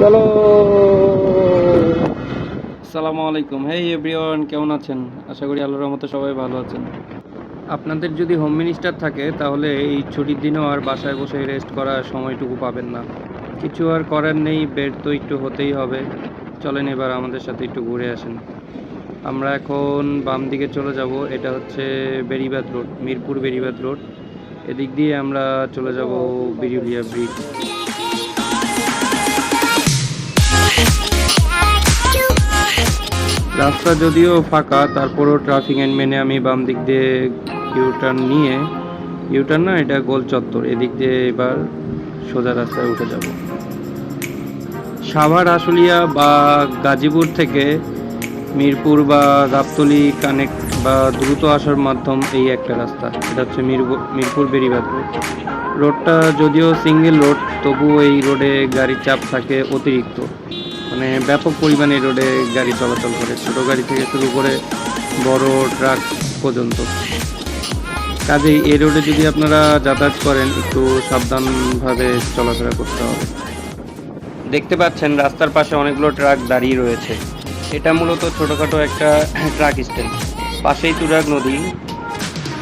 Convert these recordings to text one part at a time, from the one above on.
চলো। আসসালামু আলাইকুম। হেই এভরিওয়ান কেমন আছেন? আশা করি আল্লাহর রহমতে সবাই ভালো আছেন। আপনাদের যদি হোম মিনিস্টার থাকে, তাহলে এই ছুটির দিনেও আর বাসায় বসে রেস্ট করার সময়টুকু পাবেন না। কিছু আর করার নেই বেড তো একটু হতেই হবে। চলেন এবার আমাদের সাথে একটু ঘুরে আসেন। আমরা এখন বাম দিকে চলে যাব, এটা হচ্ছে বেরিবাদ রোড, মিরপুর বেরিবাদ রোড। এদিক দিয়ে আমরা চলে যাব বিরুলিয়া ব্রিজ। রাস্তা যদিও ফাঁকা, তারপরও ট্রাফিক আইন মেনে আমি বাম দিক দিয়ে ইউটার্ন নিয়ে ইউটার্ন না, এটা গোল চত্বর, এদিক দিয়ে এবার সোজা রাস্তায় উঠে যাব। সাভার, আশুলিয়া বা গাজীপুর থেকে মিরপুর বা গাবতলি কানেক্ট বা দ্রুত আসার মাধ্যম এই একটা রাস্তা। এটা হচ্ছে মিরপুর মিরপুর বেরিবাদ রোড রোডটা যদিও সিঙ্গেল রোড তবুও এই রোডে গাড়ির চাপ থাকে অতিরিক্ত। মানে ব্যাপক পরিমাণে রোডে গাড়ি চলাচল করে, ছোট গাড়ি থেকে শুরু করে বড় ট্রাক পর্যন্ত। কাজেই এই রোডে যদি আপনারা যাতায়াত করেন, একটু সাবধানভাবে চলাফেরা করতে হবে। দেখতে পাচ্ছেন, রাস্তার পাশে অনেকগুলো ট্রাক দাঁড়িয়ে রয়েছে। এটা মূলত ছোটোখাটো একটা ট্রাক স্ট্যান্ড। পাশেই তুরাগ নদী।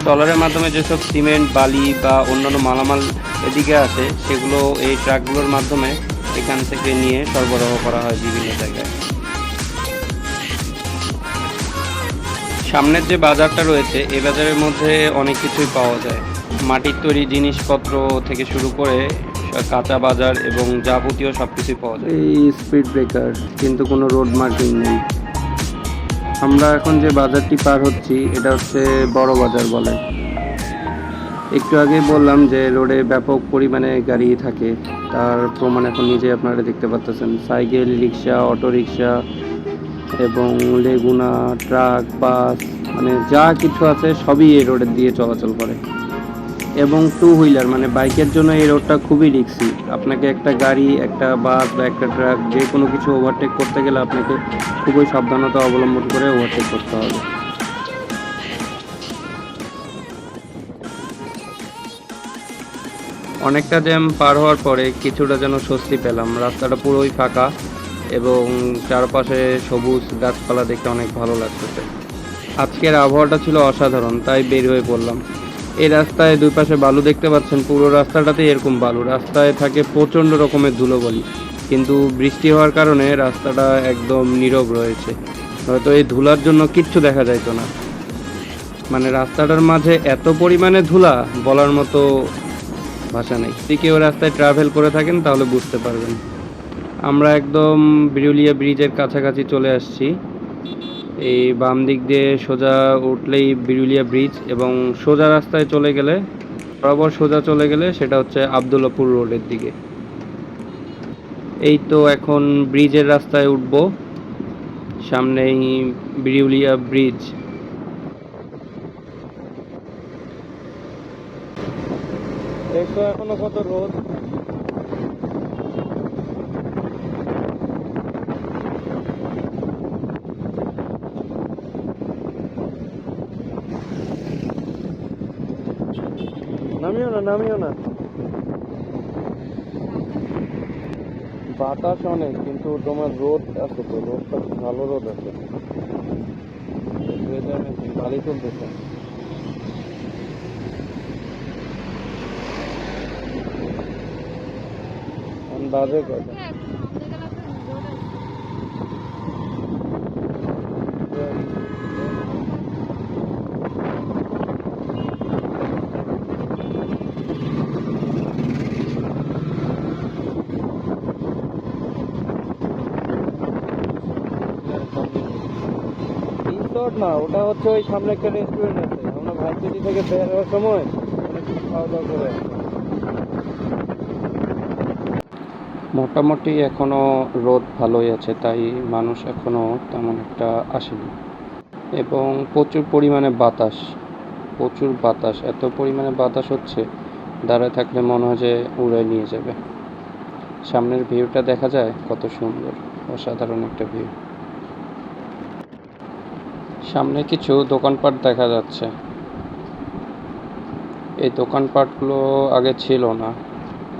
ট্রলারের মাধ্যমে যেসব সিমেন্ট, বালি বা অন্যান্য মালামাল এদিকে আসে, সেগুলো এই ট্রাকগুলোর মাধ্যমে এখান থেকে নিয়ে সরবরাহ করা হয় বিভিন্ন জায়গায়। সামনের যে বাজারটা রয়েছে এই বাজারের মধ্যে অনেক কিছুই পাওয়া যায়। মাটির তৈরি জিনিসপত্র থেকে শুরু করে কাঁচা বাজার এবং যাবতীয় সব কিছুই পাওয়া যায়। এই স্পিড ব্রেকার কিন্তু কোনো রোড মার্কিং নেই। আমরা এখন যে বাজারটি পার হচ্ছি, এটা হচ্ছে বড় বাজার বলে। একটু আগেই বললাম যে রোডে ব্যাপক পরিমাণে গাড়ি থাকে। তার প্রমাণ এখন নিজে আপনারা দেখতে পাচ্ছেন সাইকেল, রিক্সা অটো রিক্সা এবং লেগুনা, ট্রাক, বাস মানে যা কিছু আছে সবই এই রোডের দিয়ে চলাচল করে। এবং টু হুইলার মানে বাইকের জন্য এই রোডটা খুবই রিক্সি আপনাকে একটা গাড়ি, একটা বাস বা একটা ট্রাক যে কোনো কিছু ওভারটেক করতে গেলে আপনাকে খুবই সাবধানতা অবলম্বন করে ওভারটেক করতে হবে। অনেকটা জ্যাম পার হওয়ার পরে কিছুটা যেন স্বস্তি পেলাম। রাস্তাটা পুরোই ফাঁকা এবং চারপাশে সবুজ গাছপালা দেখে অনেক ভালো লাগতেছে। আজকের আবহাওয়াটা ছিল অসাধারণ, তাই বের হয়ে পড়লাম। এই রাস্তায় দুই পাশে বালু দেখতে পাচ্ছেন, পুরো রাস্তাটাতে এরকম বালু। রাস্তায় থাকে প্রচণ্ড রকমের ধুলোবালি, কিন্তু বৃষ্টি হওয়ার কারণে রাস্তাটা একদম নীরব রয়েছে। হয়তো এই ধুলার জন্য কিচ্ছু দেখা যাইতো না। মানে রাস্তাটার মাঝে এত পরিমাণে ধুলা, বলার মতো ভাষা নেই। যদি কেউ রাস্তায় ট্রাভেল করে থাকেন, তাহলে বুঝতে পারবেন। আমরা একদম বিরুলিয়া ব্রিজের কাছাকাছি চলে আসছি। এই বাম দিক দিয়ে সোজা উঠলেই বিরুলিয়া ব্রিজ এবং সোজা রাস্তায় চলে গেলে, বরাবর সোজা চলে গেলে সেটা হচ্ছে আবদুল্লাপুর রোডের দিকে। এই তো এখন ব্রিজের রাস্তায় উঠব। সামনেই বিরুলিয়া ব্রিজ। দেখো এখনও কত রোদ? নামিও না নামিও না। বাতাস অনেক, কিন্তু তোমার রোদ আছে তো, রোদটা ভালো রোদ আছে। ভালোই চলতেছে। বাজে কথা। না ওটা হচ্ছে ওই সামনে একটা রেস্টুরেন্ট আছে। আমরা ভাইসিটি থেকে বের হওয়ার সময় খাওয়া দাওয়া করে মোটামুটি এখনও রোদ ভালোই আছে, তাই মানুষ এখনও তেমন একটা আসেনি। এবং প্রচুর পরিমাণে বাতাস, প্রচুর বাতাস, এত পরিমাণে বাতাস হচ্ছে, দাঁড়ায় থাকলে মনে হয় যে উড়ে নিয়ে যাবে। সামনের ভিউটা দেখা যায়, কত সুন্দর, অসাধারণ একটা ভিউ। সামনে কিছু দোকানপাট দেখা যাচ্ছে। এই দোকানপাটগুলো আগে ছিল না,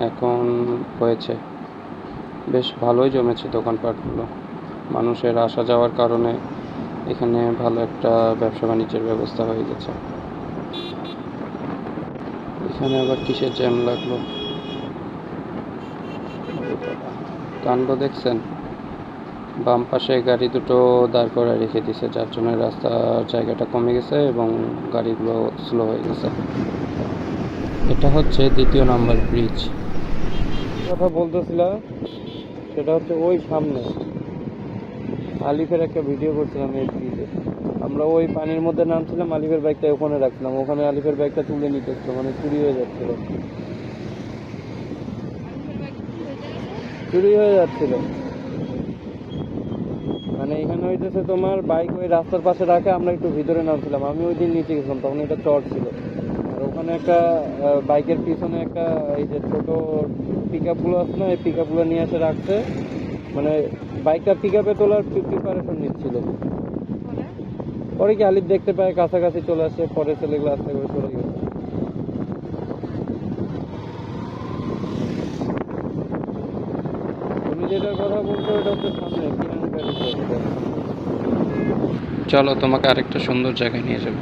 এখন হয়েছে। বেশ ভালোই জমেছে দোকানপাটগুলো। মানুষের আসা যাওয়ার কারণে এখানে ভালো একটা ব্যবসা বাণিজ্যের ব্যবস্থা হয়ে গেছে। এখানে আবার কিসের জ্যাম লাগল? কাণ্ড দেখছেন? বাম পাশে গাড়ি দুটো দাঁড় করে রেখে দিছে, যার জন্য রাস্তার জায়গাটা কমে গেছে এবং গাড়িগুলো স্লো হয়ে গেছে। এটা হচ্ছে দ্বিতীয় নাম্বার ব্রিজ কথা বলতেছিলাম সেটা হচ্ছে ওই সামনে। আলিফের একটা ভিডিও করছিলাম এই ব্রিজে আমরা ওই পানির মধ্যে নামছিলাম, আলিফের বাইকটা ওখানে রাখলাম ওখানে আলিফের বাইকটা তুলে নিতে হচ্ছিল মানে চুরি হয়ে যাচ্ছিল। চুরি হয়ে যাচ্ছিল। মানে এখানে হইতেছে তোমার বাইক ওই রাস্তার পাশে রাখে, আমরা একটু ভিতরে নামছিলাম। আমি ওই দিন নিচে গেছিলাম, তখন এটা চট ছিল। আর ওখানে একটা বাইকের পিছনে একটা, এই যে ছোট পিক আপগুলো আছে না এই পিক আপগুলো নিয়ে এসে রাখছে। মানে বাইকটা পিক আপে তোলার প্রিপারেশন নিচ্ছিল। পরে কি আলিফ দেখতে পায়, কাছাকাছি চলে আসে, পরে ছেলেগুলো আস্তে করে চলে গেছে। তুমি কথা বলছো সামনে চলো, তোমাকে আরেকটা সুন্দর জায়গায় নিয়ে যাব।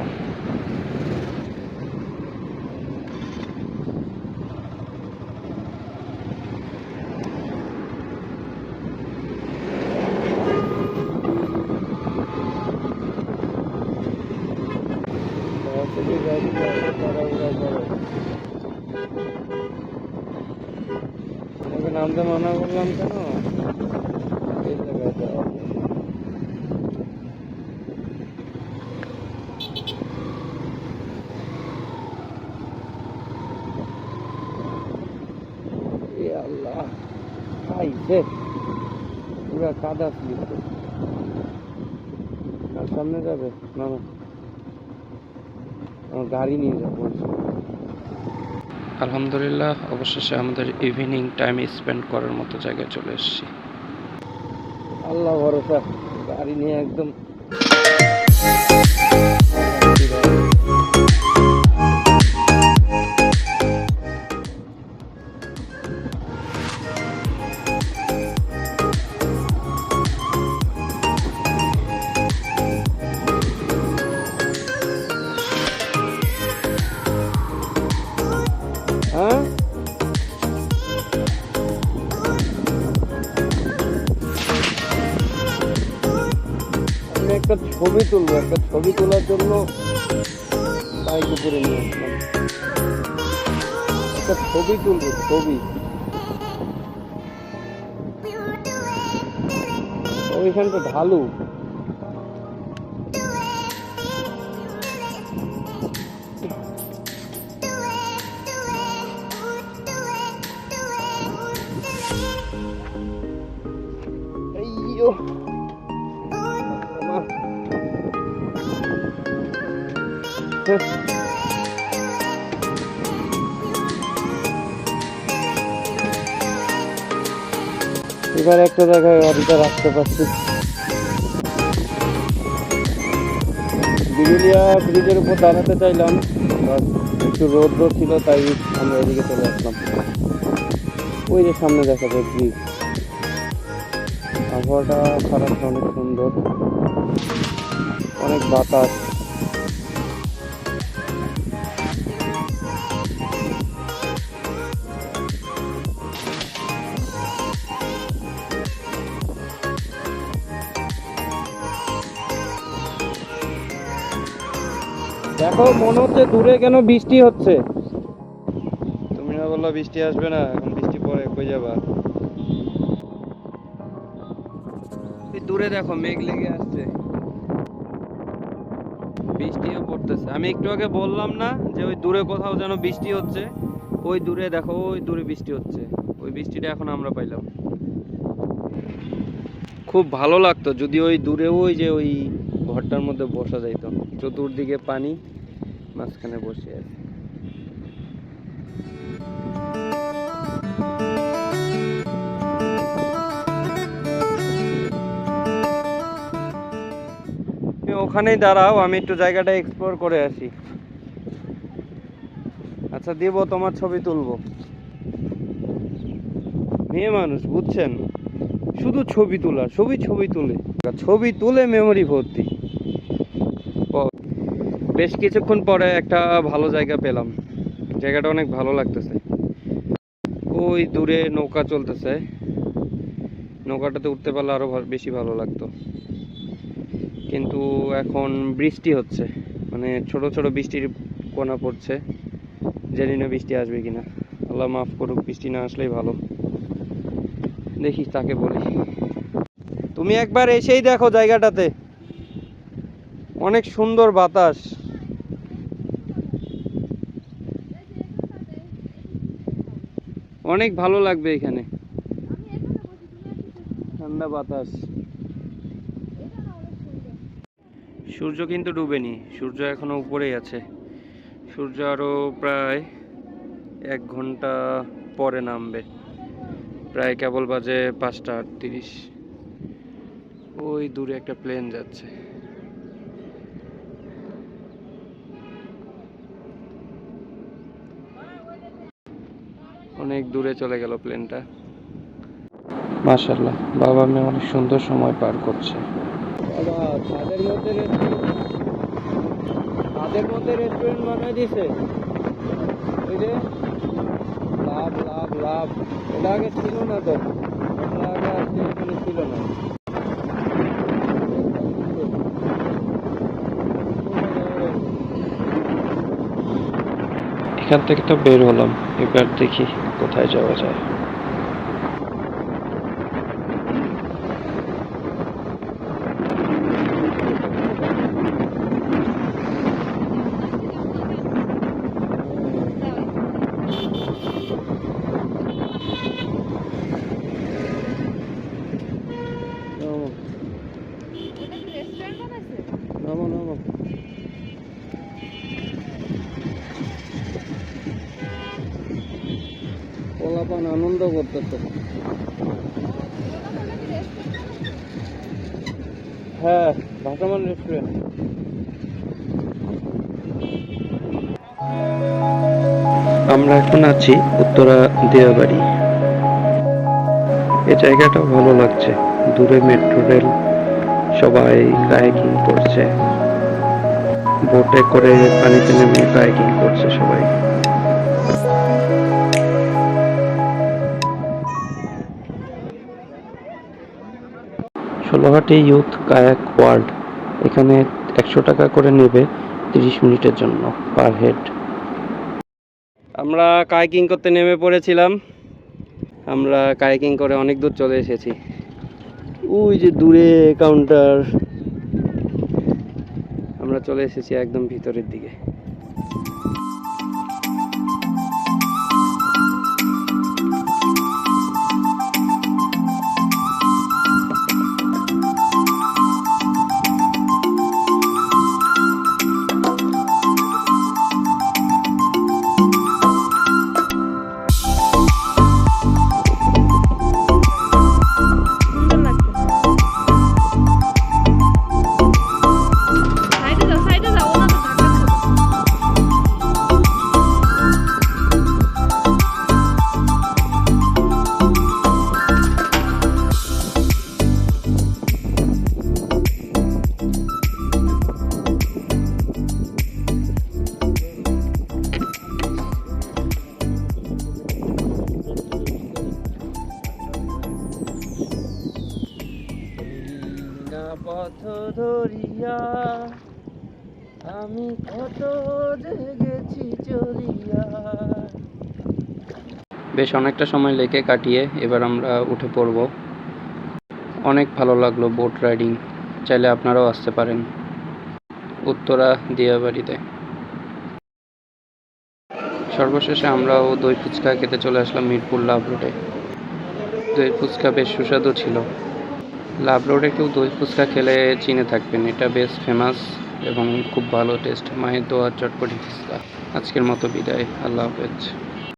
তোমাকে নামতে মানা করলাম কেন এই জায়গাটা এ আল্লাহ আইছে পুরা কাদা স্লিপ আর সামনে যাবে না না আমার গাড়ি নিয়ে যাব আলহামদুলিল্লাহ, অবশেষে আমাদের ইভিনিং টাইম স্পেন্ড করার মতো জায়গায় চলে এসেছি। আল্লাহ ভরসা, গাড়ি নিয়ে একদম একটা ছবি তুলবো, একটা ছবি তোলার জন্য বাইক উপরে নিয়ে আসলাম। একটা ছবি তুলবো, ছবি। ওইখানে তো ঢালু। Ayyo. এবার একটা জায়গায় গাড়িটা রাখতে পারছি। বিরুলিয়া ব্রিজের উপর দাঁড়াতে চাইলাম একটু রোদ ছিল, তাই আমরা এদিকে চলে আসলাম। ওই যে সামনে দেখা যায় ব্রিজ। আবহাওয়াটা না, অনেক সুন্দর। অনেক বাতাস। দেখো মনে হচ্ছে দূরে কেন বৃষ্টি হচ্ছে। তুমি না বলল বৃষ্টি আসবে না এখন বৃষ্টি পরে কই যাবা? দূরে দেখো, মেঘ লেগে আসছে। বৃষ্টিও পড়তেছে। আমি একটু আগে বললাম না যে ওই দূরে কোথাও যেন বৃষ্টি হচ্ছে। ওই দূরে দেখো, ওই দূরে বৃষ্টি হচ্ছে। ওই বৃষ্টিটা এখন আমরা পাইলাম। খুব ভালো লাগতো, যদি ওই দূরে ওই যে ওই ঘরটার মধ্যে বসা যাইতো। চতুর্দিকে পানি, মাঝখানে বসে আছে। ওখানেই দাঁড়াও, আমি একটু জায়গাটা এক্সপ্লোর করে আসি। আচ্ছা দিব তোমার ছবি তুলবো। মেয়ে মানুষ, বুঝছেন? শুধু ছবি তোলা ছবি ছবি তুলে। ছবি তুলে মেমোরি ভর্তি। বেশ কিছুক্ষণ পরে একটা ভালো জায়গা পেলাম। জায়গাটা অনেক ভালো লাগতেছে। ওই দূরে নৌকা চলতেছে। নৌকাটাতে উঠতে পারলে আরও বেশি ভালো লাগতো। কিন্তু এখন বৃষ্টি হচ্ছে। মানে ছোট ছোট বৃষ্টির কোনা পড়ছে। জানি না বৃষ্টি আসবে কিনা। আল্লাহ মাফ করুক, বৃষ্টি না আসলেই ভালো। দেখি তাকে বলি। তুমি একবার এসেই দেখো জায়গাটাতে। অনেক সুন্দর বাতাস। অনেক ভালো লাগবে এখানে। ঠান্ডা বাতাস। সূর্য কিন্তু ডুবেনি, সূর্য এখনও উপরেই আছে। সূর্য আরও প্রায় এক ঘণ্টা পরে নামবে, প্রায় কেবল বাজে পাঁচটা আটত্রিশ। ওই দূরে একটা প্লেন যাচ্ছে। অনেক দূরে চলে গেল প্লেনটা। মাশাল্লাহ বাবা মেয়ে অনেক সুন্দর সময় পার করছে। বাবা ছাদের মধ্যে ছাদের মধ্যে রেস্টুরেন্ট বানায় দিছে। ওই লাভ লাভ লাভ। এটা আগে ছিল না তো। এটা আগে আজকে এখানে ছিল না। এখান থেকে তো বের হলাম। এবার দেখি কোথায় যাওয়া যায়। আনন্দ করতেছে হ্যাঁ রেস্টুরেন্ট আমরা এখন আছি উত্তরা দিয়াবাড়ি এই জায়গাটা ভালো লাগছে। দূরে মেট্রো রেল সবাই কায়াকিং করছে। বোটে করে পানিতে নেমে কায়াকিং করছে সবাই। ষোলোহাটি ইউথ কায়াক ওয়ার্ল্ড, এখানে একশো টাকা করে নেবে তিরিশ মিনিটের জন্য পার হেড। আমরা কায়াকিং করতে নেমে পড়েছিলাম। আমরা কায়াকিং করে অনেক দূর চলে এসেছি। ওই যে দূরে কাউন্টার। আমরা চলে এসেছি একদম ভিতরের দিকে। বেশ অনেকটা সময় লেকে কাটিয়ে এবার আমরা উঠে পড়ব। অনেক ভালো লাগল বোট রাইডিং। চাইলে আপনারাও আসতে পারেন উত্তরা দিয়াবাড়িতে। সর্বশেষে আমরাও দই ফুচকা খেতে চলে আসলাম মিরপুর লাভ রোডে। দই ফুচকা বেশ সুস্বাদু ছিল। লাভ রোডে কেউ দই ফুচকা খেলে চিনে থাকবেন। এটা বেশ ফেমাস এবং খুব ভালো টেস্ট মায়ের দোয়া চটপটি ফুচকা। আজকের মতো বিদায়। আল্লাহ হাফেজ।